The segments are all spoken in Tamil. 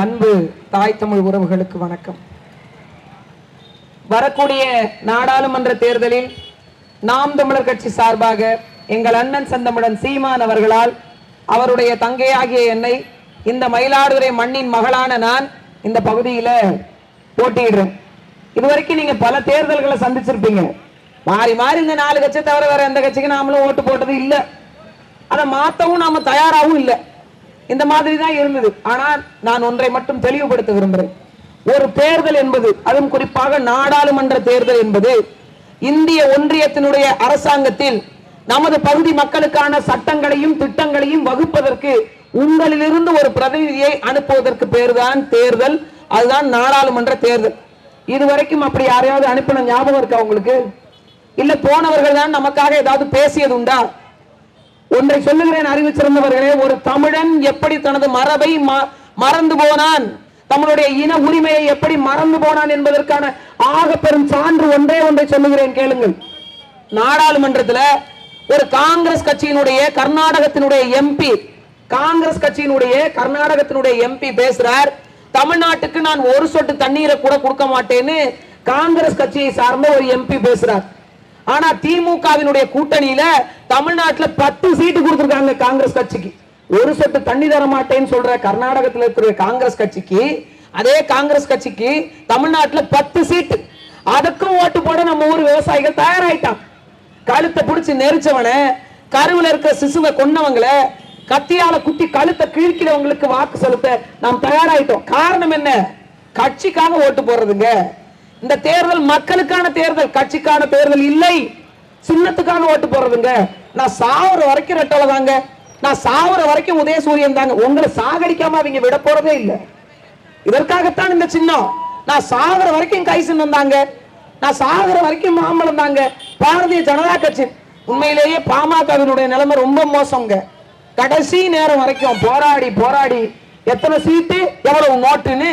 அன்பு தாய் தமிழ் உறவுகளுக்கு வணக்கம். வரக்கூடிய நாடாளுமன்ற தேர்தலில் நாம் தமிழர் கட்சி சார்பாக எங்கள் அண்ணன் சந்தமுடன் சீமான் அவர்களால் அவருடைய தங்கையாகிய என்னை இந்த மயிலாடுதுறை மண்ணின் மகளான நான் இந்த பகுதியில போட்டியிடுறேன். இதுவரைக்கும் நீங்க பல தேர்தல்களை சந்திச்சிருப்பீங்க. மாறி மாறி இந்த நாலு கட்சியை தவிர வேற எந்த கட்சிக்கு நாமளும் ஓட்டு போட்டது இல்லை. அதை மாத்தவும் நாம தயாராகவும் இல்லை. இந்த மாதிரி தான் இருந்தது. ஆனால் நான் ஒன்றை மட்டும் தெளிவுபடுத்த விரும்புகிறேன். ஒரு தேர்தல் என்பது அதுவும் குறிப்பாக நாடாளுமன்ற தேர்தல் என்பது இந்திய ஒன்றியத்தினுடைய அரசாங்கத்தில் நமது பகுதி மக்களுக்கான சட்டங்களையும் திட்டங்களையும் வகுப்பதற்கு உங்களிலிருந்து ஒரு பிரதிநிதியை அனுப்புவதற்கு பேர்தான் தேர்தல் அதுதான் நாடாளுமன்ற தேர்தல். இதுவரைக்கும் அப்படி யாரையாவது அனுப்பின ஞாபகம் இருக்கா உங்களுக்கு? இல்ல போனவர்கள் தான் நமக்காக ஏதாவது பேசியது உண்டா ஒன்றை சொல்லுகிறேன் அறிவு சிறந்தவர்களே ஒரு தமிழன் எப்படி தனது மரபை ம- மறந்து போனான்? தமிழுடைய இன உரிமையை எப்படி மறந்து போனான் என்பதற்கான ஆக பெரும் சான்று ஒன்றே ஒன்றை சொல்லுகிறேன் கேளுங்கள். நாடாளுமன்றத்துல ஒரு காங்கிரஸ் கட்சியினுடைய கர்நாடகத்தினுடைய எம்பி காங்கிரஸ் கட்சியினுடைய கர்நாடகத்தினுடைய எம்பி பேசுறார். தமிழ்நாட்டுக்கு நான் ஒரு சொட்டு தண்ணீரை கூட கொடுக்க மாட்டேன்னு காங்கிரஸ் கட்சியை சார்ந்த ஒரு எம்பி பேசுறார். ஆனா திமுகவினுடைய கூட்டணியில தமிழ்நாட்டுல பத்து சீட்டு கொடுத்துருக்காங்க காங்கிரஸ் கட்சிக்கு. ஒரு சொட்டு தண்ணி தர மாட்டேன்னு சொல்ற கர்நாடகத்துல இருக்கிற காங்கிரஸ் கட்சிக்கு அதே காங்கிரஸ் கட்சிக்கு தமிழ்நாட்டுல பத்து சீட்டு. அதுக்கும் ஓட்டு போட நம்ம ஊர் விவசாயிகள் தயாராயிட்டான் கழுத்தை பிடிச்சி நெரிச்சவன கருவில் இருக்கிற சிசுவை கொன்னவங்கள கத்தியால குத்தி கழுத்தை கிழிக்கிறவங்களுக்கு வாக்கு செலுத்த நாம் தயாராயிட்டோம். காரணம் என்ன? கட்சிக்காக ஓட்டு போடுறதுங்க. இந்த தேர்தல் மக்களுக்கான தேர்தல் கட்சிக்கான தேர்தல் இல்லை. சின்னத்துக்கான ஓட்டு போடுறதுங்க. நான் சாவர வரைக்கும் ரெட்டலை தாங்க. நான் சாவர வரைக்கும் உதயசூரியன் தாங்க. உங்களை சாகடிக்காம அவங்க விட போறதே இல்லை. இதற்காகத்தான் இந்த சின்னம். நான் சாகுற வரைக்கும் கை சின்னம் தாங்க. நான் சாகர வரைக்கும் மாம்பழம் தாங்க. பாரதிய ஜனதா கட்சி உண்மையிலேயே பாமகவினுடைய நிலைமை ரொம்ப மோசங்க கடைசி நேரம் வரைக்கும் போராடி போராடி எத்தனை சீட்டு எவ்வளவு நோட்டுன்னு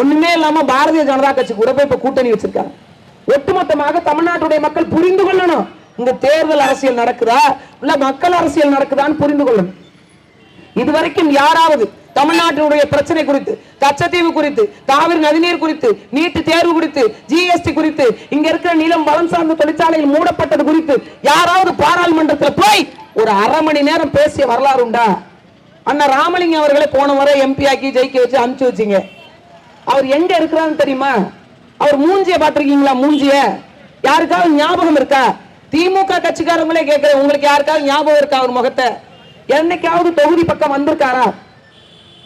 ஒண்ணுமே இல்லாம பாரதிய ஜனதா கட்சி கூட போய் இப்ப கூட்டணி வச்சிருக்காங்க. ஒட்டுமொத்தமாக தமிழ்நாட்டுடைய மக்கள் புரிந்து கொள்ளணும். இந்த தேர்தல் அரசியல் நடக்குதா? இல்ல மக்கள் அரசியல் நடக்குதான்னு புரிந்து கொள்ளணும். இதுவரைக்கும் யாராவது தமிழ்நாட்டினுடைய பிரச்சனை குறித்து கச்சத்தீவு குறித்து காவிரி நதிநீர் குறித்து நீட்டு தேர்வு குறித்து ஜிஎஸ்டி குறித்து இங்க இருக்கிற நிலம் வளம் சார்ந்த தொழிற்சாலையில் மூடப்பட்டது குறித்து யாராவது பாராளுமன்றத்தில் போய் ஒரு அரை மணி நேரம் பேசிய வரலாறு உண்டா? அண்ணா ராமலிங்கம் அவர்களை போன முறை எம்பி ஆக்கி ஜெயிக்க வச்சு அனுப்பிச்சு வச்சீங்க. அவர் எங்க இருக்கிறான்னு தெரியுமா? அவர் மூஞ்சிய பாத்திருக்கீங்களா மூஞ்சிய. யாருக்காவது ஞாபகம் இருக்கா? திமுக கட்சிக்காரங்களே கேட்கிறேன் உங்களுக்கு யாருக்காவது ஞாபகம் இருக்கா அவர் முகத்தை? என்னைக்காவது தொகுதி பக்கம் வந்திருக்காரா?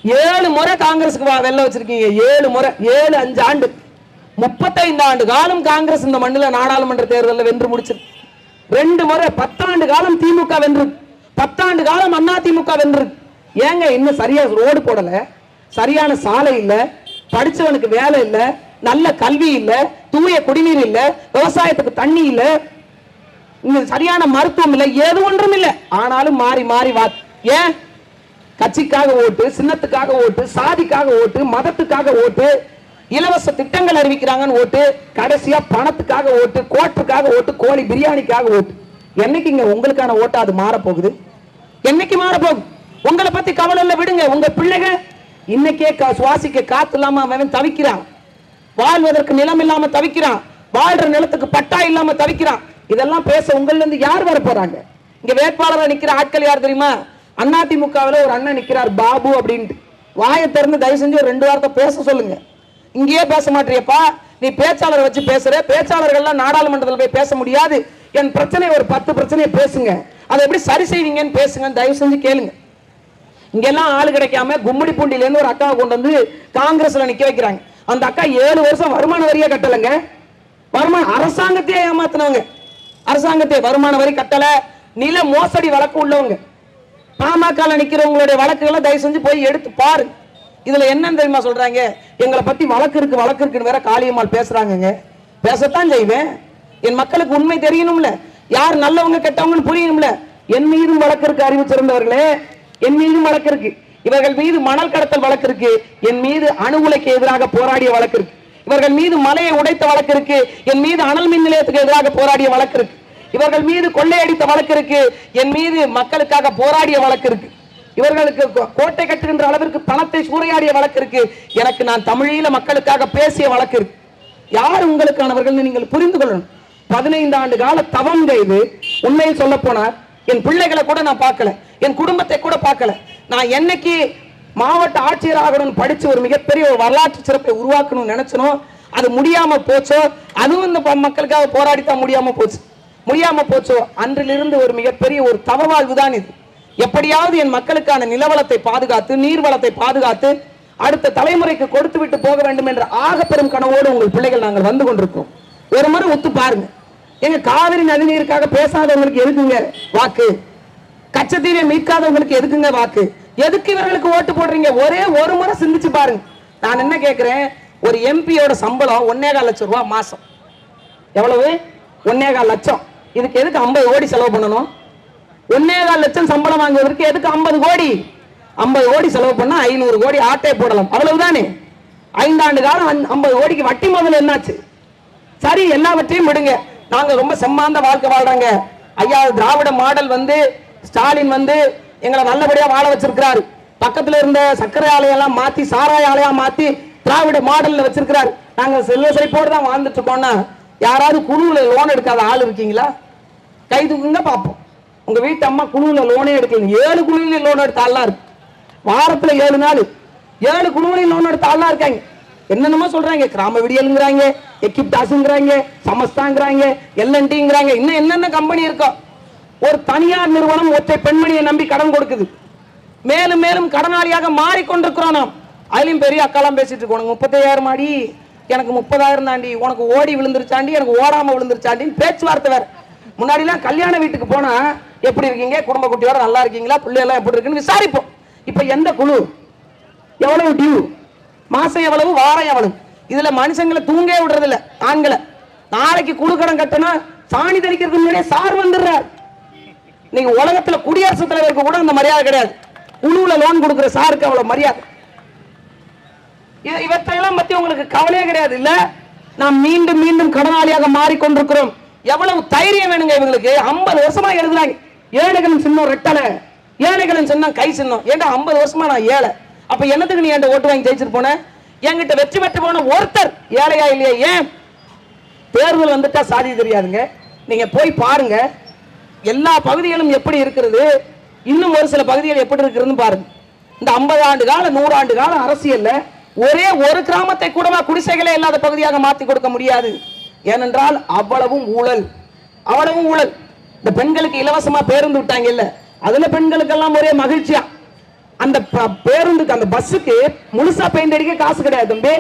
ஏழு முறை காங்கிரஸுக்கு வா- வச்சிருக்கீங்க. ஏழு முறை ஏழு அஞ்சு ஆண்டு. முப்பத்தைந்து ஆண்டு காலம் காங்கிரஸ் இந்த மண்ணில் நாடாளுமன்ற தேர்தலில் வென்று முடிச்சிருக்கு ரெண்டு முறை பத்தாண்டு காலம் திமுக வென்று. பத்தாண்டு காலம் அண்ணா திமுக வென்று. ஏங்க இன்னும் சரியா ரோடு போடல? சரியான சாலை இல்ல? படிச்சவனுக்கு வேலை இல்ல நல்ல கல்வி இல்ல தூய குடிநீர் இல்ல விவசாயத்துக்கு தண்ணி இல்ல சரியான மருத்துவம் இல்லை ஏது ஒன்றும் இல்லை. ஆனாலும் மாறி மாறி வா. ஏன்? கட்சிக்காக ஓட்டு சின்னத்துக்காக ஓட்டு சாதிக்காக ஓட்டு மதத்துக்காக ஓட்டு இலவச திட்டங்கள் அறிவிக்கிறாங்கன்னு ஓட்டு கடைசியா பணத்துக்காக ஓட்டு கோட்டுக்காக ஓட்டு கோழி பிரியாணிக்காக ஓட்டு. என்னைக்கு இங்க உங்களுக்கான ஓட்டா அது மாற போகுது என்னைக்கு மாற உங்களை பத்தி கவலை இல்ல விடுங்க. உங்க பிள்ளைங்க இன்னைக்கே கா- சுவாசிக்க காத்து இல்லாம அவன் தவிக்கிறான். வாழ்வதற்கு நிலம் இல்லாம தவிக்கிறான். வாழ்ற நிலத்துக்கு பட்டா இல்லாம தவிக்கிறான். இதெல்லாம் பேச உங்கள்ல இருந்து யார் வர போறாங்க இங்க வேட்பாளரா நிக்கிற ஆட்கள் யார் தெரியுமா? அதிமுகவில் ஒரு அண்ணன் நிக்கிறார் பாபு அப்படின்ட்டு. வாயை திறந்து தயவு செஞ்சு ஒரு ரெண்டு வார்த்தை பேச சொல்லுங்க. இங்கேயே பேச மாட்டியப்பா நீ பேச்சாளரை வச்சு பேசுற. பேச்சாளர்கள்லாம் நாடாளுமன்றத்தில் போய் பேச முடியாது. என் பிரச்சனை ஒரு பத்து பிரச்சனையை பேசுங்க. அதை எப்படி சரி செய்வீங்கன்னு பேசுங்க தயவு செஞ்சு கேளுங்க. இங்கெல்லாம் ஆள் கிடைக்காம கும்மிடி பூண்டில இருந்து ஒரு அக்காவை கொண்டு வந்து காங்கிரஸ்ல நிக்க வைக்கிறாங்க. அந்த அக்கா ஏழு வருஷம் வருமான வரியே கட்டலைங்க. வருமான அரசாங்கத்தையே ஏமாத்தினவங்க. அரசாங்கத்தை வருமான வரி கட்டல. நில மோசடி வழக்கு உள்ளவங்க. பாமக நிக்கிறவங்களுடைய வழக்குகளை தயவு செஞ்சு போய் எடுத்து பாரு. இதுல என்னன்னு தெரியுமா சொல்றாங்க? எங்களை பத்தி வழக்கு இருக்கு வழக்கு இருக்குன்னு வேற காளியம்மாள் பேசுறாங்கங்க. பேசத்தான் செய்வேன். என் மக்களுக்கு உண்மை தெரியணும்ல. யார் நல்லவங்க கெட்டவங்கன்னு புரியணும்ல. என் மீதும் வழக்கு இருக்கு அறிவு சிறந்தவர்களே. என் மீதும் வழக்கு இருக்கு. இவர்கள் மீது மணல் கடத்தல் வழக்கு இருக்கு. என் மீது அணு உலைக்கு எதிராக போராடிய வழக்கு இருக்கு. இவர்கள் மீது மலையை உடைத்த வழக்கு இருக்கு. என் மீது அனல் மின் நிலையத்துக்கு எதிராக போராடிய வழக்கு இருக்கு. இவர்கள் மீது கொள்ளையடித்த வழக்கு இருக்கு. என் மீது மக்களுக்காக போராடிய வழக்கு இருக்கு. இவர்களுக்கு கோட்டை கட்டுகின்ற அளவிற்கு பணத்தை சூறையாடிய வழக்கு இருக்கு. எனக்கு நான் தமிழீழ மக்களுக்காக பேசிய வழக்கு இருக்கு. யார் உங்களுக்கானவர்கள் நீங்கள் புரிந்து கொள்ளணும். பதினைந்து ஆண்டு கால தவம் செய்து உண்மையில் சொல்ல போனார். என் பிள்ளைகளை கூட நான் பார்க்கல. என் குடும்பத்தை கூட பார்க்கல. நான் என்னைக்கு மாவட்ட ஆட்சியர் ஆகணும்னு படிச்சு ஒரு மிகப்பெரிய ஒரு வரலாற்று சிறப்பை உருவாக்கணும்னு நினைச்சனோ அது முடியாம போச்சோ அதுவும் இந்த மக்களுக்காக மக்களுக்காக போராடித்தான் முடியாம போச்சு. முடியாம போச்சோ அன்றிலிருந்து ஒரு மிகப்பெரிய ஒரு தவவாழ்வு தான் இது. எப்படியாவது என் மக்களுக்கான நிலவளத்தை பாதுகாத்து நீர்வளத்தை பாதுகாத்து அடுத்த தலைமுறைக்கு கொடுத்து விட்டு போக வேண்டும் என்ற ஆக பெரும் கனவோடு உங்கள் பிள்ளைகள் நாங்கள் வந்து கொண்டிருக்கோம். ஒரு முறை ஒத்து பாருங்க. எங்க காவிரி நதிநீருக்காக பேசாதவங்களுக்கு எதுக்குங்க வாக்கு? கச்சத்தீவை மீட்காதவங்களுக்கு எதுக்குங்க வாக்கு? எதுக்கு இவர்களுக்கு ஓட்டு போடுறீங்க? ஒரே ஒரு முறை சிந்திச்சு பாருங்க. நான் என்ன கேட்கிறேன் ஒரு எம்பியோட சம்பளம் ஒன்னே கால் லட்சம் ரூபாய் மாசம். எவ்வளவு? ஒன்னே கால் லட்சம். இதுக்கு எதுக்கு ஐம்பது கோடி செலவு பண்ணணும்? ஒன்னே கால் லட்சம் சம்பளம் வாங்குவதற்கு எதுக்கு ஐம்பது கோடி? ஐம்பது கோடி செலவு பண்ணா ஐநூறு கோடி ஆட்டை போடலாம். அவ்வளவுதானே? ஐந்தாண்டு காலம் ஐம்பது கோடிக்கு வட்டி முதல்ல என்னாச்சு? சரி எல்லாவற்றையும் விடுங்க. நாங்க ரொம்ப செம்மாந்த வாழ்க்கை வாழ்றாங்க. ஐயா திராவிட மாடல் வந்து ஸ்டாலின் வந்து எங்களை நல்லபடியா வாழ வச்சிருக்கிறாரு. பக்கத்துல இருந்த சர்க்கரை ஆலையெல்லாம் மாத்தி சாராய ஆலையா மாத்தி திராவிட மாடல்ல வச்சிருக்கிறாரு. நாங்க செல்ல செழிப்போடு தான் வாழ்ந்துட்டு இருக்கோம்னா யாராவது குழுவுல லோன் எடுக்காத ஆள் இருக்கீங்களா? கை தூக்குங்க பார்ப்போம் உங்க வீட்டு அம்மா குழுவுல லோனே எடுக்கல ஏழு குழுவிலையும் லோன் எடுத்த ஆள்லாம் இருக்கு. வாரத்துல ஏழு நாள். ஏழு குழுவிலையும் லோன் எடுத்த ஆள்லாம் இருக்காங்க. என்னென்னமோ சொல்றாங்க. கிராம விடியலுங்கிறாங்க எக்கிப்டாஸுங்கிறாங்க சமஸ்தாங்கிறாங்க எல்என்டிங்கிறாங்க. இன்னும் என்னென்ன கம்பெனி இருக்கோ. ஒரு தனியார் நிறுவனம் ஒற்றை பெண்மணியை நம்பி கடன் கொடுக்குது. மேலும் மேலும் கடனாளியாக மாறிக்கொண்டிருக்கிறோம் நாம். அதுலயும் பெரிய அக்காலாம் பேசிட்டு இருக்கோம். உனக்கு முப்பத்தையாயிரம் அடி எனக்கு முப்பதாயிரம் தாண்டி உனக்கு ஓடி விழுந்துருச்சாண்டி எனக்கு ஓடாம விழுந்துருச்சாண்டின்னு பேச்சுவார்த்தை வேற. முன்னாடிலாம் கல்யாண வீட்டுக்கு போனா எப்படி இருக்கீங்க? குடும்ப குட்டியோட நல்லா இருக்கீங்களா? பிள்ளையெல்லாம் எப்படி இருக்குன்னு விசாரிப்போம். இப்ப எந்த குழு? எவ்வளவு டியூ மாசம் எவ்வளவு வாரம் எவ்வளவு? இதுல மனுஷங்களை தூங்கே விடுறது இல்ல ஆண்களை. நாளைக்கு குழுக்கடம் கட்டினா சாணி தெளிக்கிறதுக்கு முன்னாடியே சார் வந்துடுறார். நீங்க உலகத்துல குடியரசுத் தலைவருக்கு கூட அந்த மரியாதை கிடையாது. குழுவுல லோன் கொடுக்குற சாருக்கு அவ்வளவு மரியாதை. இவற்றையெல்லாம் பத்தி உங்களுக்கு கவலையே கிடையாது. இல்ல நாம் மீண்டும் மீண்டும் கடனாளியாக மாறிக்கொண்டிருக்கிறோம். எவ்வளவு தைரியம் வேணுங்க இவங்களுக்கு? 50 வருஷமா எழுதுறாங்க. ஏழைகளின் சின்னம் ரெட்டலை. ஏழைகளின் சின்னம் கை சின்னம். ஏன்டா 50 வருஷமா நான் ஏழை? அப்ப என்னத்துக்கு நீ என்கிட்ட ஓட்டு வாங்கி ஜெயிச்சிட்டு போன? என்கிட்ட வெற்றி பெற்று போன ஒருத்தர் ஏழையா இல்லையா ஏன்? தேர்தல் வந்துட்டா சாதி தெரியாதுங்க. நீங்க போய் பாருங்க. எல்லா பகுதிகளும் எப்படி இருக்கிறது? இன்னும் ஒரு சில பகுதிகள் எப்படி இருக்கிறதுன்னு பாருங்க. இந்த 50 ஆண்டு கால நூறு ஆண்டு கால அரசியல்ல ஒரே ஒரு கிராமத்தை கூடவா குடிசைகளே இல்லாத பகுதியாக மாத்தி கொடுக்க முடியாது. ஏனென்றால் அவ்வளவும் ஊழல். அவ்வளவும் ஊழல். இந்த பெண்களுக்கு இலவசமா பேருந்து விட்டாங்க இல்ல. அதுல பெண்களுக்கெல்லாம் ஒரே மகிழ்ச்சியா? அந்த ப- பேருந்துக்கு அந்த பஸ்ஸுக்கு முழுசா பெயிண்ட் அடிக்க காசு கிடையாது தம்பி.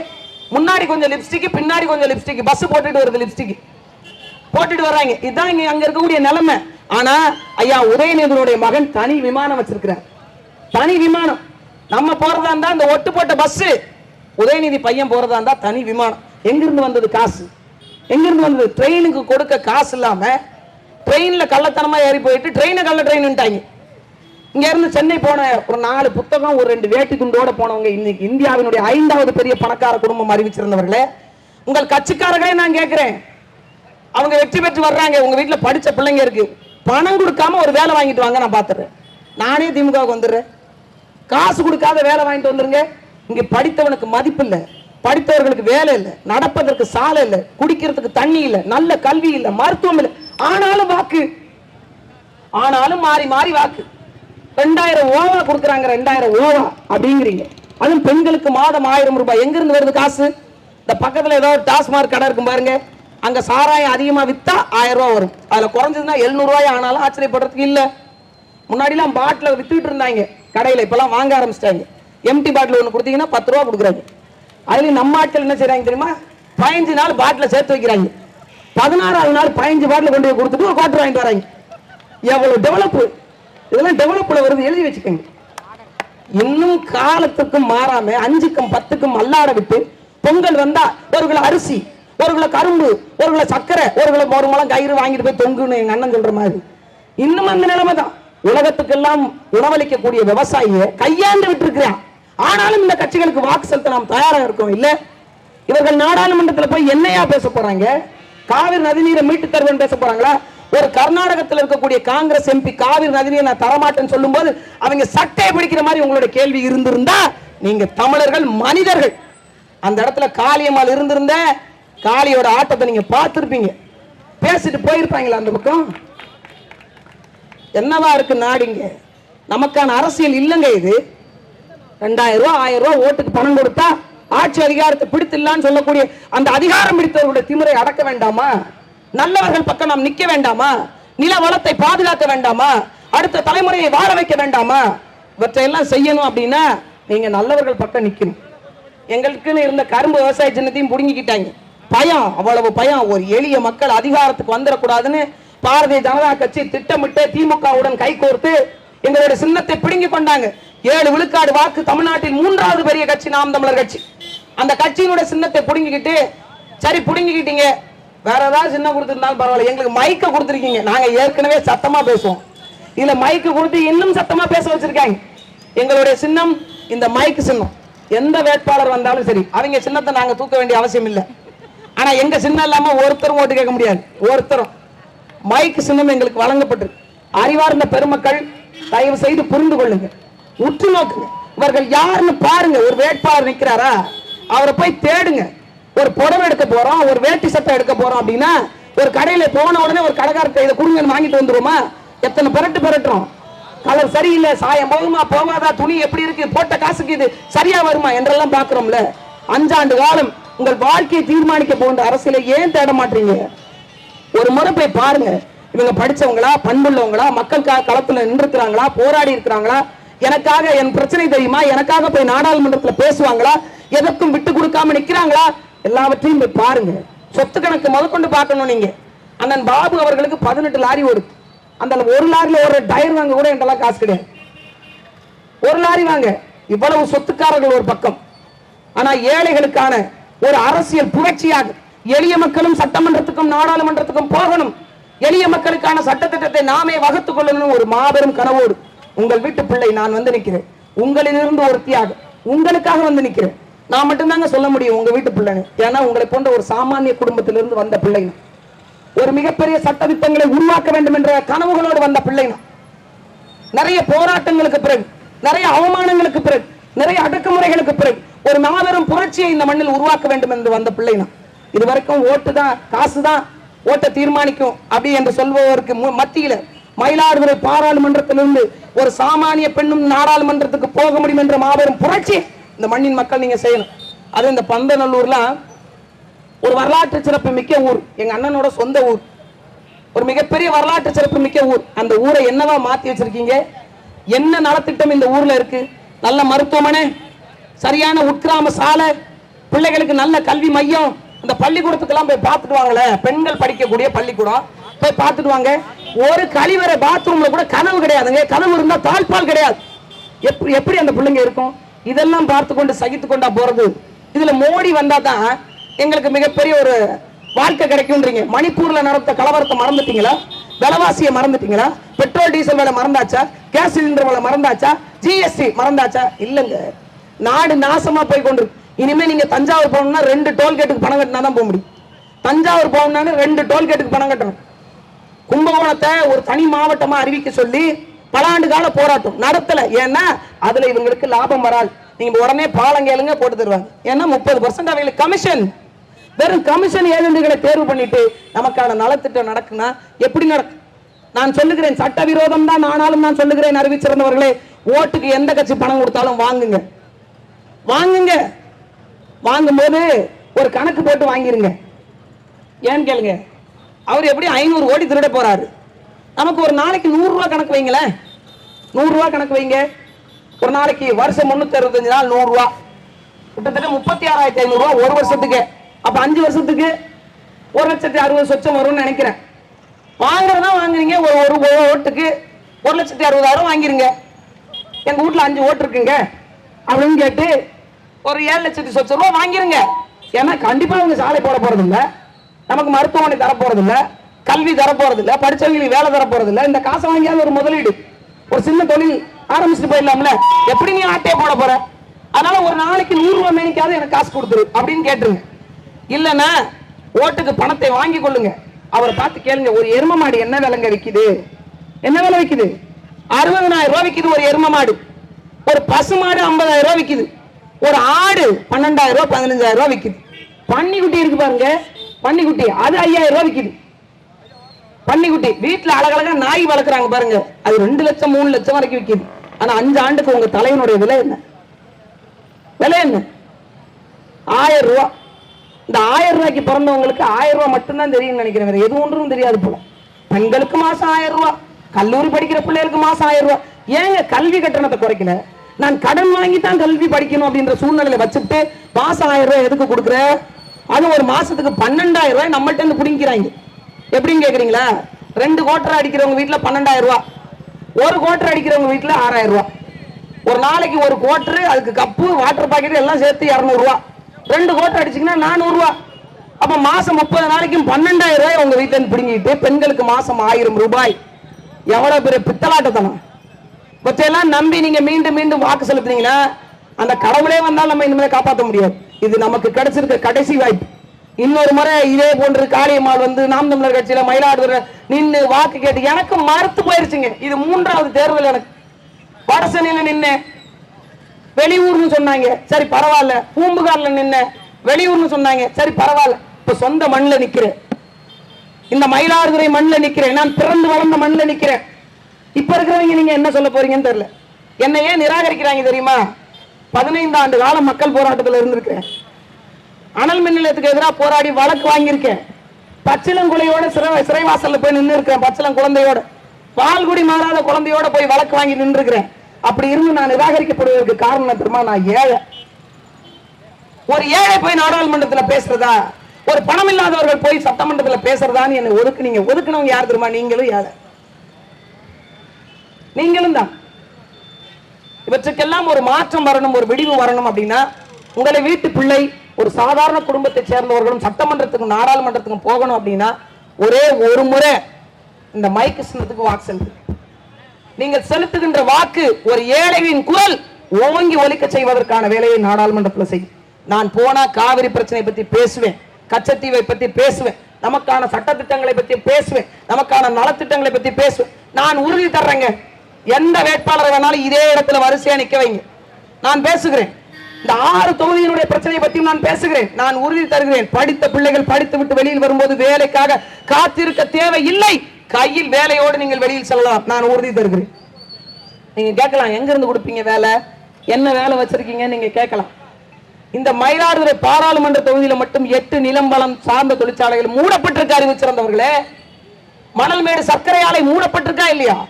முன்னாடி கொஞ்சம் லிப்ஸ்டிக் பின்னாடி கொஞ்சம் லிப்ஸ்டிக் பஸ் போட்டுட்டு வருது லிப்ஸ்டிக் போட்டுட்டு வர்றாங்க. இதுதான் இங்க அங்க இருக்கக்கூடிய நிலைமை. ஆனா ஐயா உதயநிதியுடைய மகன் தனி விமானம் வச்சிருக்கிறார். தனி விமானம். நம்ம போறதா இருந்தா இந்த ஒட்டு போட்ட பஸ் உதயநிதி பையன் போறதா இருந்தா தனி விமானம். எங்கிருந்து வந்தது காசு? எங்கிருந்து வந்தது? ட்ரெயினுக்கு கொடுக்க காசு இல்லாம ட்ரெயின்ல கள்ளத்தனமா ஏறி போயிட்டு ட்ரெயினை கள்ள ட்ரெயின்ட்டாங்க இங்க இருந்து சென்னை போன ஒரு நாலு புத்தகம் ஒரு ரெண்டு வேட்டி துண்டோட போனவங்க இன்னைக்கு இந்தியாவினுடைய ஐந்தாவது பெரிய பணக்கார குடும்பம் அறிவிச்சிருந்தவர்களே உங்கள் கட்சிக்காரர்களே நான் கேட்குறேன் அவங்க வெற்றி பெற்று வர்றாங்க. உங்க வீட்டுல படிச்ச பிள்ளைங்க இருக்கு. பணம் கொடுக்காம ஒரு வேலை வாங்கிட்டு வாங்க நான் பாத்துறேன். நானே திமுகவுக்கு வந்துடுறேன். காசு கொடுக்காத வேலை வாங்கிட்டு வந்துருங்க. இங்க படித்தவனுக்கு மதிப்பு இல்ல. படித்தவர்களுக்கு வேலை இல்ல. நடப்பதற்கு சாலை இல்ல. குடிக்கிறதுக்கு தண்ணி இல்ல. நல்ல கல்வி இல்ல. மருத்துவம் இல்ல. ஆனாலும் வாக்கு. ஆனாலும் மாறி மாறி வாக்கு. ரெண்டாயிரம் ஓவா கொடுக்குறாங்க ரெண்டாயிரம் ஓவா அப்படிங்கிறீங்க. அதுவும் பெண்களுக்கு மாதம் ஆயிரம் ரூபாய். எங்கிருந்து வருது காசு? இந்த பக்கத்தில் ஏதோ டாஸ்மார்க் கடை இருக்கும் பாருங்க. அங்கே சாராயம் அதிகமாக விற்றா ஆயிரம் ரூபா வரும். அதில் குறைஞ்சதுன்னா எழுநூறு ஆனாலும் ஆச்சரியப்படுறதுக்கு இல்லை. முன்னாடிலாம் பாட்டில் விற்றுட்டு இருந்தாங்க கடையில் இப்போலாம் வாங்க ஆரம்பிச்சிட்டாங்க. எம்டி பாட்டில் ஒன்று கொடுத்தீங்கன்னா பத்து ரூபா கொடுக்குறாங்க. அதுலேயும் நம்ம ஆட்கள் என்ன செய்கிறாங்க தெரியுமா? பதினஞ்சு நாள் பாட்டில் சேர்த்து வைக்கிறாங்க. பதினாறாவது நாள் பதினஞ்சு பாட்டில் கொண்டு போய் கொடுத்துட்டு ஒரு குவார்டர் வாங்கிட்டு வராங்க. எவ்வளோ டெவலப்பு இதெல்லாம் டெவலப்ல வருது எழுதி வச்சுக்கோங்க. இன்னும் காலத்துக்கும் மாறாம அஞ்சுக்கும் பத்துக்கும் அல்லாட விட்டு பொங்கல் வந்தா ஒரு கிலோ அரிசி ஒரு கிலோ கரும்பு ஒரு கிலோ சர்க்கரை ஒரு கிலோ ஒரு மலம் கயிறு வாங்கிட்டு போய் தொங்குன்னு எங்க அண்ணன் சொல்ற மாதிரி. இன்னும் அந்த நிலைமை தான். உலகத்துக்கெல்லாம் உணவளிக்கக்கூடிய விவசாயிய கையாண்டு விட்டு ஆனாலும் இந்த கட்சிகளுக்கு வாக்கு செலுத்த நாம் தயாராக இருக்கோம் இல்ல? இவர்கள் நாடாளுமன்றத்துல போய் என்னையா பேச போறாங்க? காவிரி நதிநீரை மீட்டு தருவேன் பேச போறாங்களா? ஒரு கர்நாடகத்தில் இருக்கக்கூடிய காங்கிரஸ் எம்பி காவிரி நதியை நான் தரமாட்டேன்னு சொல்லும்போது அவங்க சட்டையை பிடிக்கிற மாதிரி உங்களுடைய கேள்வி இருந்திருந்தா நீங்க தமிழர்கள் மனிதர்கள். அந்த இடத்துல காளியம்மாள் இருந்திருந்த காளியோட ஆட்டத்தை நீங்க பார்த்துருப்பீங்க. பேசிட்டு போயிருப்பாங்களா அந்த பக்கம். என்னவா இருக்கு நாடுங்க நமக்கான அரசியல் இல்லைங்க இது. ரெண்டாயிரம் ரூபா ஆயிரம் ரூபாய் ஓட்டுக்கு பணம் கொடுத்தா ஆட்சி அதிகாரத்தை பிடித்தில்லான்னு சொல்லக்கூடிய அந்த அதிகாரம் பிடித்தவர்களுடைய திமுறை அடக்க வேண்டாமா? நல்லவர்கள் பக்கம் நாம் நிற்க வேண்டாமா? நில வளத்தை பாதுகாக்க வேண்டாமா? அடுத்த தலைமுறையை வாழ வைக்க வேண்டாமா? இவற்றையெல்லாம் செய்யணும் அப்படின்னா நீங்கள் நல்லவர்கள் பக்கம் நிற்கணும் எங்களுக்குன்னு இருந்த கரும்பு விவசாய சின்னத்தையும் புடுங்கிக்கிட்டாங்க. பயம் அவ்வளவு பயம். ஒரு எளிய மக்கள் அதிகாரத்துக்கு வந்துடக்கூடாதுன்னு பாரதிய ஜனதா கட்சி திட்டமிட்டு திமுகவுடன் கைகோர்த்து எங்களுடைய சின்னத்தை பிடுங்கி கொண்டாங்க. ஏழு விழுக்காடு வாக்கு தமிழ்நாட்டில் மூன்றாவது பெரிய கட்சி நாம் தமிழர் கட்சி. அந்த கட்சியினுடைய சின்னத்தை பிடுங்கிக்கிட்டு சரி பிடுங்கிக்கிட்டீங்க. வேற ஏதாவது சின்னம் கொடுத்துருந்தாலும் பரவாயில்ல. எங்களுக்கு மைக்கை கொடுத்துருக்கீங்க. நாங்கள் ஏற்கனவே சத்தமாக பேசுவோம். இதில் மைக்கு கொடுத்து இன்னும் சத்தமாக பேச வச்சுருக்காங்க. எங்களுடைய சின்னம் இந்த மைக்கு சின்னம். எந்த வேட்பாளர் வந்தாலும் சரி அவங்க சின்னத்தை நாங்கள் தூக்க வேண்டிய அவசியம் இல்லை. ஆனால் எங்கள் சின்னம் இல்லாமல் ஒருத்தரும் ஓட்டு கேட்க முடியாது. ஒருத்தரும். மைக்கு சின்னம் எங்களுக்கு வழங்கப்பட்டிருக்கு. அறிவார்ந்த பெருமக்கள் தயவு செய்து புரிந்து கொள்ளுங்க. உற்று நோக்குங்க. இவர்கள் யாருன்னு பாருங்க. ஒரு வேட்பாளர் நிற்கிறாரா அவரை போய் தேடுங்க. ஒரு புடவை எடுக்க போறோம் ஒரு வேட்டி சட்டை எடுக்க போறோம் அப்படின்னா ஒரு கடையில போன உடனே ஒரு கடைக்காரத்தை இதை கொடுங்கன்னு வாங்கிட்டு வந்துருமா எத்தனை பெரட்டு பெரட்டுறோம். கலர் சரியில்லை சாயம் போகுமா போகாதா துணி எப்படி இருக்கு போட்ட காசுக்கு இது சரியா வருமா என்றெல்லாம் பாக்குறோம்ல அஞ்சாண்டு காலம் உங்கள் வாழ்க்கையை தீர்மானிக்க போன்ற அரசியலை ஏன் தேட மாட்டீங்க? ஒரு முறை போய் பாருங்க. இவங்க படிச்சவங்களா பண்புள்ளவங்களா மக்களுக்காக களத்துல நின்றுக்கிறாங்களா போராடி இருக்கிறாங்களா? எனக்காக என் பிரச்சனை தெரியுமா? எனக்காக போய் நாடாளுமன்றத்துல பேசுவாங்களா? எதற்கும் விட்டு கொடுக்காம நிக்கிறாங்களா? எல்லாவற்றையும் போய் பாருங்க. சொத்து கணக்கு முதற்கொண்டு பார்க்கணும் நீங்க. அண்ணன் பாபு அவர்களுக்கு பதினெட்டு லாரி ஓடு. அந்த ஒரு லாரில ஒரு டயர் வாங்க கூட என்கிட்டலாம் காசு கிடையாது. ஒரு லாரி வாங்க. இவ்வளவு சொத்துக்காரர்கள் ஒரு பக்கம். ஆனா ஏழைகளுக்கான ஒரு அரசியல் புரட்சியாக எளிய மக்களும் சட்டமன்றத்துக்கும் நாடாளுமன்றத்துக்கும் போகணும். எளிய மக்களுக்கான சட்டத்திட்டத்தை நாமே வகுத்துக் கொள்ளணும் ஒரு மாபெரும் கனவோடு உங்கள் வீட்டு பிள்ளை நான் வந்து நிற்கிறேன். உங்களிலிருந்து ஒருத்தியாக உங்களுக்காக வந்து நிற்கிறேன். நான் மட்டும்தாங்க சொல்ல முடியும் உங்க வீட்டு பிள்ளைன்னு. ஏன்னா உங்களை போன்ற ஒரு சாமானிய குடும்பத்திலிருந்து வந்த பிள்ளைங்க. ஒரு மிகப்பெரிய சட்டத்திட்டங்களை உருவாக்க வேண்டும் என்ற கனவுகளோடு வந்த பிள்ளைங்க. நிறைய போராட்டங்களுக்கு பிறகு நிறைய அவமானங்களுக்கு பிறகு நிறைய அடக்குமுறைகளுக்கு பிறகு ஒரு மாபெரும் புரட்சியை இந்த மண்ணில் உருவாக்க வேண்டும் என்று வந்த பிள்ளைங்க. இது வரைக்கும் ஓட்டு தான் காசு தான் ஓட்டை தீர்மானிக்கும். அப்படி என்று சொல்பவருக்கு மு- மத்தியில மயிலாடுதுறை பாராளுமன்றத்திலிருந்து ஒரு சாமானிய பெண்ணும் நாடாளுமன்றத்துக்கு போக முடியும் என்ற மாபெரும் புரட்சி இந்த மண்ணின் மக்கள் நீங்கள் செய்யணும். அது இந்த பந்தநல்லூர்லாம் ஒரு வரலாற்று சிறப்பு மிக்க ஊர். எங்கள் அண்ணனோட சொந்த ஊர். ஒரு மிகப்பெரிய வரலாற்று சிறப்பு மிக்க ஊர். அந்த ஊரை என்னவா மாற்றி வச்சிருக்கீங்க? என்ன நலத்திட்டம் இந்த ஊரில் இருக்கு? நல்ல மருத்துவமனை சரியான உட்கிராம சாலை பிள்ளைகளுக்கு நல்ல கல்வி மையம். அந்த பள்ளிக்கூடத்துக்கெல்லாம் போய் பார்த்துட்டு வாங்களே. பெண்கள் படிக்கக்கூடிய பள்ளிக்கூடம். போய் பார்த்துட்டு வாங்க. ஒரு கழிவறை பாத்ரூம்ல கூட கனவு கிடையாதுங்க. கனவு இருந்தால் தாழ்பால் கிடையாது. எப்படி எப்படி அந்த பிள்ளைங்க இருக்கும்? இதெல்லாம் பார்த்து கொண்டு சகித்து கொண்டா போறது. இதுல மோடி வந்தா தான் எங்களுக்கு மிகப்பெரிய ஒரு வாழ்க்கை கிடைக்கும்ன்றீங்க. மணிப்பூர்ல நடத்த கலவரத்தை மறந்துட்டீங்களா? விலவாசியை மறந்துட்டீங்களா? பெட்ரோல் டீசல் விலை மறந்தாச்சா? கேஸ் சிலிண்டர் விலை மறந்தாச்சா? ஜிஎஸ்டி மறந்தாச்சா? இல்லைங்க. நாடு நாசமா போய் கொண்டு இனிமே நீங்க தஞ்சாவூர் போகணும்னா ரெண்டு டோல்கேட்டுக்கு பணம் கட்டினா தான் போக முடியும். தஞ்சாவூர் போகணும்னா ரெண்டு டோல்கேட்டுக்கு பணம் கட்டணும். கும்பகோணத்தை ஒரு தனி மாவட்டமா அறிவிக்க சொல்லி பல ஆண்டு கால போராட்டம் நடத்தல. ஏன்னா அதுல இவங்களுக்கு லாபம் வராது. நீங்க உடனே பாலம் கேளுங்க போட்டு தருவாங்க. ஏன்னா முப்பது பர்சன்ட் அவங்களுக்கு கமிஷன் வெறும் கமிஷன் ஏஜென்ட்களை தேர்வு பண்ணிட்டு நமக்கான நலத்திட்டம் நடக்குன்னா எப்படி நடக்கும்? நான் சொல்லுகிறேன் சட்டவிரோதம் தான் ஆனாலும் நான் சொல்லுகிறேன் அறிவிச்சிருந்தவர்களே ஓட்டுக்கு எந்த கட்சி பணம் கொடுத்தாலும் வாங்குங்க. வாங்குங்க. வாங்கும்போது ஒரு கணக்கு போட்டு வாங்கிருங்க. ஏன்னு கேளுங்க. அவர் எப்படி ஐநூறு கோடி திருட போறாரு? நமக்கு ஒரு நாளைக்கு நூறுரூவா கணக்கு வைங்களேன் நூறுரூவா கணக்கு வைங்க. ஒரு நாளைக்கு வருஷம் முந்நூற்றி அறுபத்தஞ்சு நாள் நூறுரூவா கிட்டத்தட்ட முப்பத்தி ஆறாயிரத்தி ஐநூறுரூவா ஒரு வருஷத்துக்கு. அப்போ அஞ்சு வருஷத்துக்கு ஒரு லட்சத்தி அறுபது சொச்சம் வரும்னு நினைக்கிறேன். வாங்குறதா வாங்குறீங்க. ஒரு ஒரு ஓட்டுக்கு ஒரு லட்சத்தி அறுபதாயிரம் வாங்கிருங்க. எங்கள் வீட்ல அஞ்சு ஓட்டு இருக்குங்க. அப்படின்னு கேட்டு ஒரு ஏழு லட்சத்தி சொச்ச ரூபா வாங்கிருங்க. ஏன்னா கண்டிப்பாக அவங்க சாலை போட போகிறதில்ல நமக்கு மருத்துவமனை தர போறது கல்வி தர போறது இல்ல படிச்சவங்களுக்கு வேலை தர போறது இந்த காசை வாங்கியாவது ஒரு முதலீடு ஒரு சின்ன தொழில் ஆரம்பிச்சுட்டு போயிடலாம்ல? எப்படி நீ ஆட்டையை போட போற? அதனால ஒரு நாளைக்கு நூறு ரூபாய் மேனிக்காவது எனக்கு காசு கொடுத்துரு அப்படின்னு கேட்டுருங்க. இல்லைன்னா ஓட்டுக்கு பணத்தை வாங்கி கொள்ளுங்க. அவரை பார்த்து கேளுங்க ஒரு எரும மாடு என்ன விலைங்க விற்கிது என்ன விலை விற்கிது அறுபதனாயிரம் ரூபாய் விற்கிது ஒரு எரும மாடு. ஒரு பசு மாடு ஐம்பதாயிரம் ரூபாய் விற்கிது ஒரு ஆடு பன்னெண்டாயிரம் ரூபாய் பதினஞ்சாயிரம் ரூபாய் விற்கிது பன்னிக்குட்டி இருக்கு பாருங்க பன்னிக்குட்டி அது ஐயாயிரம் ரூபாய் விற்கிது பன்னிக்குட்டி வீட்டுல அழகழகா நாய் வளர்க்குறாங்க பாருங்க. அது ரெண்டு லட்சம் மூணு லட்சம் வரைக்கும் விக்குது. ஆனா அஞ்சு ஆண்டுக்கு உங்க தலைவனுடைய விலை என்ன? விலை என்ன? ஆயிரம் ரூபா. இந்த ஆயிரம் ரூபாய்க்கு பிறந்தவங்களுக்கு ஆயிரம் ரூபாய் மட்டும்தான் தெரியும்னு நினைக்கிறேன். வேற எது ஒன்றும் தெரியாது போல. பெண்களுக்கு மாசம் ஆயிரம் ரூபா. கல்லூரி படிக்கிற பிள்ளைகளுக்கு மாசம் ஆயிரம் ரூபாய் ஏங்க கல்வி கட்டணத்தை குறைக்கல? நான் கடன் வாங்கி தான் கல்வி படிக்கணும் அப்படின்ற சூழ்நிலையில வச்சுட்டு மாசம் ஆயிரம் ரூபாய் எதுக்கு கொடுக்குற? அது ஒரு மாசத்துக்கு பன்னெண்டாயிரம் ரூபாய் நம்மள்ட்ட இருந்து பிடிங்கிறாங்க எப்படின்னு கேட்குறீங்களா ரெண்டு கோட்டர் அடிக்கிறவங்க வீட்டில் பன்னெண்டாயிரம் ரூபா. ஒரு கோட்டர் அடிக்கிறவங்க வீட்டில் ஆறாயிரம் ரூபா. ஒரு நாளைக்கு ஒரு கோட்டரு அதுக்கு கப்பு வாட்டர் பாக்கெட் எல்லாம் சேர்த்து இரநூறுவா ரெண்டு கோட்டர் அடிச்சிங்கன்னா நானூறுரூவா அப்போ மாசம் முப்பது நாளைக்கும் பன்னெண்டாயிரம் ரூபாய் உங்க வீட்டில் பிடுங்கிட்டு பெண்களுக்கு மாசம் ஆயிரம் ரூபாய். எவ்வளவு பெரிய பித்தலாட்டத்தனம். கொச்சையெல்லாம் நம்பி நீங்க மீண்டும் மீண்டும் வாக்கு செலுத்துனீங்கன்னா அந்த கடவுளே வந்தாலும் நம்ம இனிமேல் காப்பாற்ற முடியாது. இது நமக்கு கிடைச்சிருக்க கடைசி வாய்ப்பு. இன்னொரு முறை இதே போன்று காளியம்மாள் வந்து நாம் தமிழர் கட்சியில மயிலாடுதுறை நின்னு வாக்கு கேட்டு எனக்கு மறுத்து போயிருச்சுங்க. இது மூன்றாவது தேர்தல் எனக்கு. வடசனில நின்னு வெளியூர்னு சொன்னாங்க. சரி பரவாயில்ல. பூம்புகார்ல நின்னேன். வெளியூர்னு சொன்னாங்க. சரி பரவாயில்ல. இப்ப சொந்த மண்ணில் நிக்கிறேன். இந்த மயிலாடுதுறை மண்ணில் நிக்கிறேன். நான் பிறந்து வளர்ந்த மண்ணில் நிக்கிறேன். இப்ப இருக்கிறவங்க நீங்க என்ன சொல்ல போறீங்கன்னு தெரியல. என்னை ஏன் நிராகரிக்கிறாங்க தெரியுமா? பதினைந்து ஆண்டு காலம் மக்கள் போராட்டத்தில் இருந்திருக்கிறேன். அனல் மின் நிலையத்துக்கு எதிராக போராடி வழக்கு வாங்கியிருக்கேன். பச்சிலங்குலையோட சிறை சிறைவாசல்ல போய் நின்று இருக்கிறேன் பச்சிலம் குழந்தையோட. பால்குடி மாறாத குழந்தையோட போய் வழக்கு வாங்கி நின்று அப்படி இருந்து நான் நிராகரிக்கப்படுவதற்கு காரணம் தெரியுமா? நான் ஏழை. ஒரு ஏழை போய் நாடாளுமன்றத்துல பேசுறதா? ஒரு பணம் இல்லாதவர்கள் போய் சட்டமன்றத்துல பேசுறதான்னு என்னை ஒதுக்குனீங்க ஒதுக்குனவங்க யார் தெரியுமா? நீங்களும் ஏழை. நீங்களும் தான். இவற்றுக்கெல்லாம் ஒரு மாற்றம் வரணும் ஒரு விடிவு வரணும் அப்படின்னா உங்களை வீட்டு பிள்ளை ஒரு சாதாரண குடும்பத்தை சேர்ந்தவர்களும் சட்டமன்றத்துக்கும் நாடாளுமன்றத்துக்கும் போகணும் அப்படின்னா ஒரே ஒரு முறை இந்த மைக்கு சின்னத்துக்கு வாக்கு செலுத்து நீங்கள் செலுத்துகின்ற வாக்கு ஒரு ஏழையின் குரல் ஓங்கி ஒலிக்க செய்வதற்கான வேலையை நாடாளுமன்றத்தில் செய்யும் நான் போனா காவிரி பிரச்சனை பத்தி பேசுவேன் கச்சத்தீவை பத்தி பேசுவேன் நமக்கான சட்டத்திட்டங்களை பத்தி பேசுவேன் நமக்கான நலத்திட்டங்களை பத்தி பேசுவேன். நான் உறுதி தர்றேங்க. எந்த வேட்பாளரை வேணாலும் இதே இடத்துல வரிசையா நிக்க வைங்க. நான் பேசுகிறேன். இந்த ஆறு தொகுதியினுடைய பிரச்சனையை பற்றியும் நான் பேசுகிறேன். நான் உறுதி தருகிறேன். படித்த பிள்ளைகள் படித்து விட்டு வெளியில் வரும்போது வேலைக்காக காத்திருக்க தேவை இல்லை கையில் வேலையோடு நீங்கள் வெளியில் செல்லலாம். நான் உறுதி தருகிறேன். நீங்க கேட்கலாம் எங்க இருந்து கொடுப்பீங்க வேலை? என்ன வேலை வச்சிருக்கீங்க? நீங்க கேட்கலாம். இந்த மயிலாடுதுறை பாராளுமன்ற தொகுதியில மட்டும் எட்டு நிலம்பலம் சார்ந்த தொழிற்சாலைகள் மூடப்பட்டிருக்க அறிவு சிறந்தவர்களே. மணல்மேடு சர்க்கரை ஆலை மூடப்பட்டிருக்கா இல்லையா?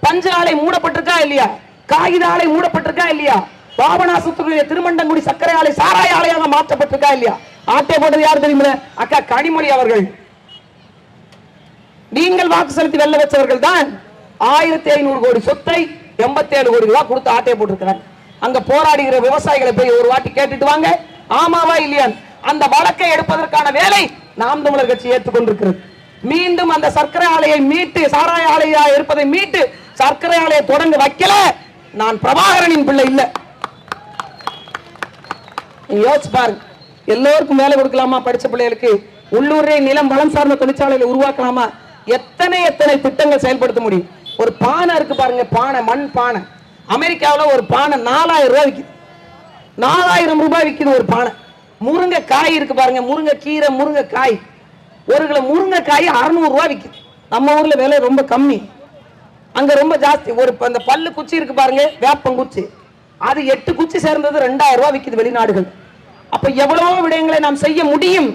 பஞ்சு ஆலை மூடப்பட்டிருக்கா இல்லையா? காகித ஆலை மூடப்பட்டிருக்கா இல்லையா? பாபநாசத்துடைய திருமண்டங்குடி சர்க்கரை ஆலை சாராய ஆலையாக மாற்றப்பட்டிருக்கா இல்லையா? ஆட்டை போட்டது யார் தெரியுமில அக்கா கனிமொழி அவர்கள். நீங்கள் வாக்கு செலுத்தி வெல்ல வச்சவர்கள் தான் ஆயிரத்தி ஐநூறு கோடி சொத்தை எண்பத்தி ஏழு கோடி ரூபாய் கொடுத்து ஆட்டையை போட்டிருக்கிறாங்க. அங்க போராடுகிற விவசாயிகளை போய் ஒரு வாட்டி கேட்டுட்டு வாங்க. ஆமாவா இல்லையா? அந்த வழக்கை எடுப்பதற்கான வேலை நாம் தமிழர் கட்சி ஏற்றுக்கொண்டிருக்கிறது. மீண்டும் அந்த சர்க்கரை ஆலையை மீட்டு சாராய ஆலையா இருப்பதை மீட்டு சர்க்கரை ஆலையை தொடங்க வைக்கல. நான் பிரபாகரனின் பிள்ளை இல்ல. யோசிச்சு பாருங்க எல்லோருக்கும் வேலை கொடுக்கலாமா படிச்ச பிள்ளைகளுக்கு? உள்ளூரே நிலம் வளம் சார்ந்த தொழிற்சாலைகளை உருவாக்கலாமா? எத்தனை எத்தனை திட்டங்கள் செயல்படுத்த முடியும்? ஒரு பானை இருக்கு பாருங்க பானை மண் பானை. அமெரிக்காவில் ஒரு பானை நாலாயிரம் ரூபாய் விற்கிது நாலாயிரம் ரூபாய் விற்கிது ஒரு பானை. முருங்கை காய் இருக்கு பாருங்க முருங்கை கீரை முருங்கை காய் ஒரு கிலோ முருங்கை காய் ரூபாய் விற்கிது நம்ம ஊரில் விலை ரொம்ப கம்மி. அங்க ரொம்ப ஜாஸ்தி. ஒரு ப- அந்த பல்லு குச்சி இருக்கு பாருங்க வேப்பங்குச்சி. அது எட்டு குச்சி சேர்ந்தது ரெண்டாயிரம் ரூபாய் விற்கிது வெளிநாடுகள். அப்ப எவ்வளவோ விடயங்களை நாம் செய்ய முடியும்.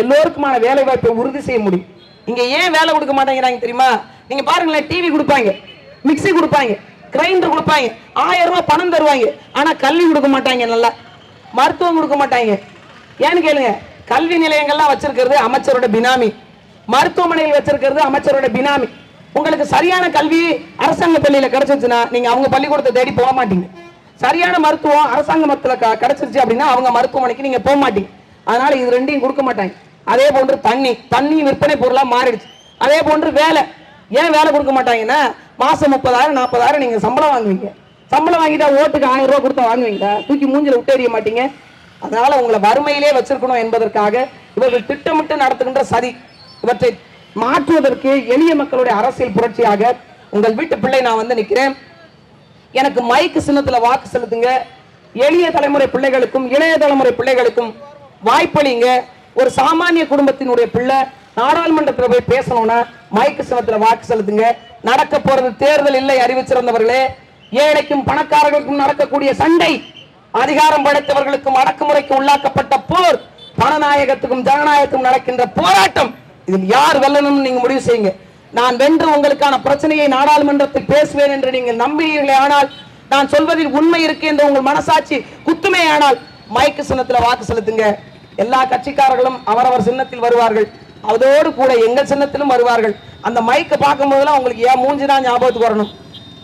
எல்லோருக்குமான வேலை வாய்ப்பை உறுதி செய்ய முடியும். இங்க ஏன் வேலை கொடுக்க மாட்டேங்கிறாங்க தெரியுமா? நீங்க பாருங்களேன் டிவி கொடுப்பாங்க மிக்ஸி கொடுப்பாங்க கிரைண்டர் கொடுப்பாங்க ஆயிரம் ரூபாய் பணம் தருவாங்க. ஆனா கல்வி கொடுக்க மாட்டாங்க நல்லா. மருத்துவம் கொடுக்க மாட்டாங்க. ஏன்னு கேளுங்க கல்வி நிலையங்கள்லாம் வச்சிருக்கிறது அமைச்சரோட பினாமி. மருத்துவமனையில் வச்சிருக்கிறது அமைச்சரோட பினாமி. உங்களுக்கு சரியான கல்வி அரசாங்க பள்ளியில கிடைச்சிருச்சுன்னா நீங்க அவங்க பள்ளிக்கூடத்தை தேடி போக மாட்டீங்க. சரியான மருத்துவம் அரசாங்க மருத்துவ கிடைச்சிருச்சு அப்படின்னா அவங்க மருத்துவமனைக்கு நீங்க போக மாட்டீங்க. அதனால இது ரெண்டையும் கொடுக்க மாட்டாங்க. அதே போன்று தண்ணி தண்ணி விற்பனை பொருளா மாறிடுச்சு. அதே போன்று வேலை. ஏன் வேலை கொடுக்க மாட்டாங்கன்னா மாசம் முப்பதாயிரம் நாற்பதாயிரம் நீங்க சம்பளம் வாங்குவீங்க. சம்பளம் வாங்கிட்டா ஓட்டுக்கு ஆயிரம் ரூபாய் கொடுத்து வாங்குவீங்க தூக்கி மூஞ்சில விட்டு எறிய மாட்டீங்க. அதனால உங்களை வறுமையிலே வச்சிருக்கணும் என்பதற்காக இவர்கள் திட்டமிட்டு நடத்துகின்ற சதி. இவற்றை மாற்றுவதற்கு எளிய மக்களுடைய அரசியல் புரட்சியாக உங்கள் வீட்டு பிள்ளை நான் வந்து நிற்கிறேன் எனக்கு மைக்கு சின்னத்துல வாக்கு செலுத்துங்க. எளிய தலைமுறை பிள்ளைகளுக்கும் இளைய தலைமுறை பிள்ளைகளுக்கும் வாய்ப்பளிங்க. ஒரு சாமானிய குடும்பத்தினுடைய பிள்ளை நாடாளுமன்றத்தில் போய் பேசணும்னா மைக்கு சின்னத்துல வாக்கு செலுத்துங்க. நடக்க போறது தேர்தல் இல்லை அறிவிச்சிருந்தவர்களே ஏழைக்கும் பணக்காரர்களுக்கும் நடக்கக்கூடிய சண்டை அதிகாரம் படைத்தவர்களுக்கும் அடக்குமுறைக்கு உள்ளாக்கப்பட்ட போர் பணநாயகத்துக்கும் ஜனநாயகத்துக்கும் நடக்கின்ற போராட்டம் இதில் யார் வெல்லணும்னு நீங்க முடிவு செய்யுங்க. நான் வென்று உங்களுக்கான பிரச்சனையை நாடாளுமன்றத்தில் பேசுவேன் என்று நீங்கள் நம்புகிறீர்களே ஆனால் நான் சொல்வதில் உண்மை இருக்கு என்று உங்கள் மனசாட்சி குத்துமே ஆனால் மைக்கு சின்னத்துல வாக்கு செலுத்துங்க. எல்லா கட்சிக்காரர்களும் அவரவர் சின்னத்தில் வருவார்கள். அதோடு கூட எங்கள் சின்னத்திலும் வருவார்கள். அந்த மைக்கை பார்க்கும் போதெல்லாம் உங்களுக்கு ஏன் மூஞ்சி தான் ஞாபகத்துக்கு வரணும்.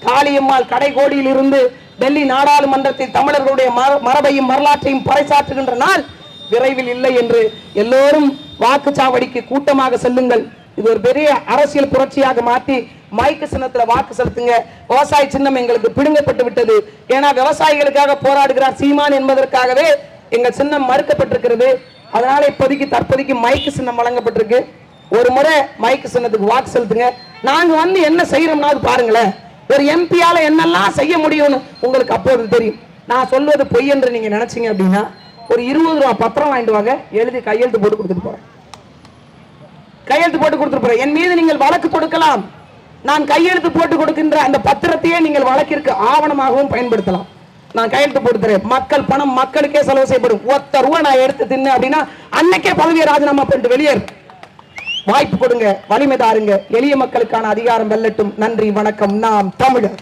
காளியம்மாள் கடைகோடியில் இருந்து டெல்லி நாடாளுமன்றத்தில் தமிழர்களுடைய மர- மரபையும் வரலாற்றையும் பறைசாற்றுகின்ற நாள் விரைவில் இல்லை என்று எல்லோரும் வாக்குச்சாவடிக்கு கூட்டமாக செல்லுங்கள். இது ஒரு பெரிய அரசியல் புரட்சியாக மாற்றி மைக்கு சின்னத்துல வாக்கு செலுத்துங்க. விவசாய சின்னம் எங்களுக்கு பிடுங்கப்பட்டு விட்டது. ஏன்னா விவசாயிகளுக்காக போராடுகிறார் சீமான் என்பதற்காகவே எங்கள் சின்னம் மறுக்கப்பட்டிருக்கிறது. அதனால இப்போதைக்கு தற்போதைக்கு மைக்கு சின்னம் வழங்கப்பட்டிருக்கு. ஒரு முறை மைக்கு சின்னத்துக்கு வாக்கு செலுத்துங்க. நாங்க வந்து என்ன செய்யறோம்னா அது பாருங்களேன். ஒரு எம்பியால என்னெல்லாம் செய்ய முடியும்னு உங்களுக்கு அப்போது தெரியும். நான் சொல்வது பொய் என்று நீங்க நினைச்சீங்க அப்படின்னா ஒரு இருபது ரூபா பத்திரம் வாங்கிட்டு வாங்க. எழுதி கையெழுத்து போட்டு கொடுத்துட்டு போறேன். கையெழுத்து போட்டு கொடுத்துருப்போம் என் மீது நீங்கள் வழக்கு தொடுக்கலாம். நான் கையெழுத்து போட்டு கொடுக்கின்ற அந்த பத்திரத்தையே நீங்கள் வழக்கிற்கு ஆவணமாகவும் பயன்படுத்தலாம். நான் கையெழுத்து போட்டு தரேன் மக்கள் பணம் மக்களுக்கே செலவு செய்யப்படும். ஒத்த ரூபா நான் எடுத்து தின்னு அப்படின்னா அன்னைக்கே பதவியை ராஜினாமா பண்ணிட்டு வெளியேறு. வாய்ப்பு கொடுங்க வலிமை தாருங்க. எளிய மக்களுக்கான அதிகாரம் வெல்லட்டும். நன்றி வணக்கம். நாம் தமிழர்.